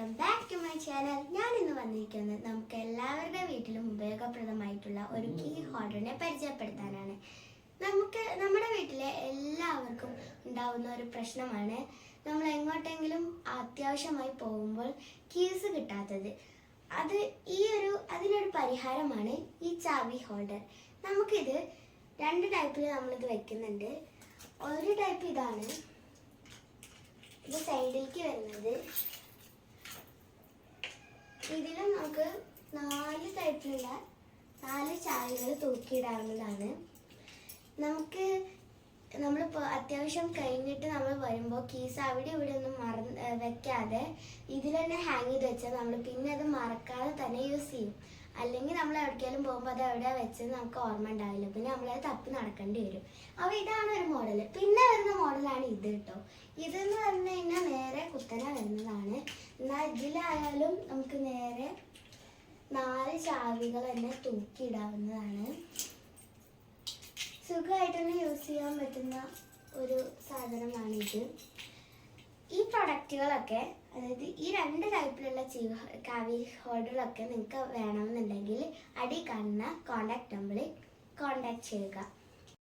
Welcome back to my channel ഞാൻ ഇന്ന് വന്നിരിക്കുന്നത് നമുക്ക് എല്ലാവരുടെ വീട്ടിലും ഉപയോഗപ്രദമായിട്ടുള്ള ഒരു കീ ഹോൾഡറിനെ പരിചയപ്പെടുത്താനാണ്. നമുക്ക് നമ്മുടെ വീട്ടിലെ എല്ലാവർക്കും ഉണ്ടാവുന്ന ഒരു പ്രശ്നമാണ് നമ്മൾ എങ്ങോട്ടെങ്കിലും അത്യാവശ്യമായി പോകുമ്പോൾ കീസ് കിട്ടാത്തത്. അത് ഈ ഒരു അതിനൊരു പരിഹാരമാണ് ഈ ചാവി ഹോൾഡർ നമുക്കിത് രണ്ട് ടൈപ്പിൽ നമ്മളിത് വെക്കുന്നുണ്ട്. ഒരു ടൈപ്പ് ഇതാണ്. ഇത് സൈഡിലേക്ക് വരുന്നത്. ഇതിലും നമുക്ക് നാല് തരത്തിലുള്ള നാല് ചായകൾ തൂക്കിയിടാവുന്നതാണ്. നമുക്ക് നമ്മളിപ്പോൾ അത്യാവശ്യം കഴിഞ്ഞിട്ട് നമ്മൾ വരുമ്പോൾ കീസ് അവിടെ ഇവിടെ ഒന്നും മറന്ന് വെക്കാതെ ഇതിൽ തന്നെ ഹാങ് ചെയ്ത് വെച്ചാൽ നമ്മൾ പിന്നെ അത് മറക്കാതെ തന്നെ യൂസ് ചെയ്യും. അല്ലെങ്കിൽ നമ്മൾ എവിടേക്കെങ്കിലും പോകുമ്പോൾ അത് എവിടെ വെച്ചത് നമുക്ക് ഓർമ്മ ഉണ്ടാവില്ല. പിന്നെ നമ്മളത് തപ്പി നടക്കേണ്ടി വരും. അപ്പോൾ ഇതാണ് ഒരു മോഡൽ പിന്നെ വരുന്ന മോഡലാണ് ഇത് കേട്ടോ ഇതെന്ന് പറഞ്ഞു കഴിഞ്ഞാൽ നേരെ കുത്തനെ വരുന്നതാണ്. എന്നാൽ ഇതിലായാലും നമുക്ക് നേരെ നാല് ചാവികൾ തന്നെ തൂക്കിയിടാവുന്നതാണ്. സുഖമായിട്ട് തന്നെ യൂസ് ചെയ്യാൻ പറ്റുന്ന ഒരു സാധനമാണ് സാധനമാണിത് ഈ പ്രൊഡക്റ്റുകളൊക്കെ അതായത് ഈ രണ്ട് ടൈപ്പിലുള്ള ചീവ കാവി ഹോൾഡറുകളൊക്കെ നിങ്ങൾക്ക് വേണമെന്നുണ്ടെങ്കിൽ അടി കാണുന്ന കോണ്ടാക്ട് നമ്പറിൽ കോണ്ടാക്ട് ചെയ്യുക.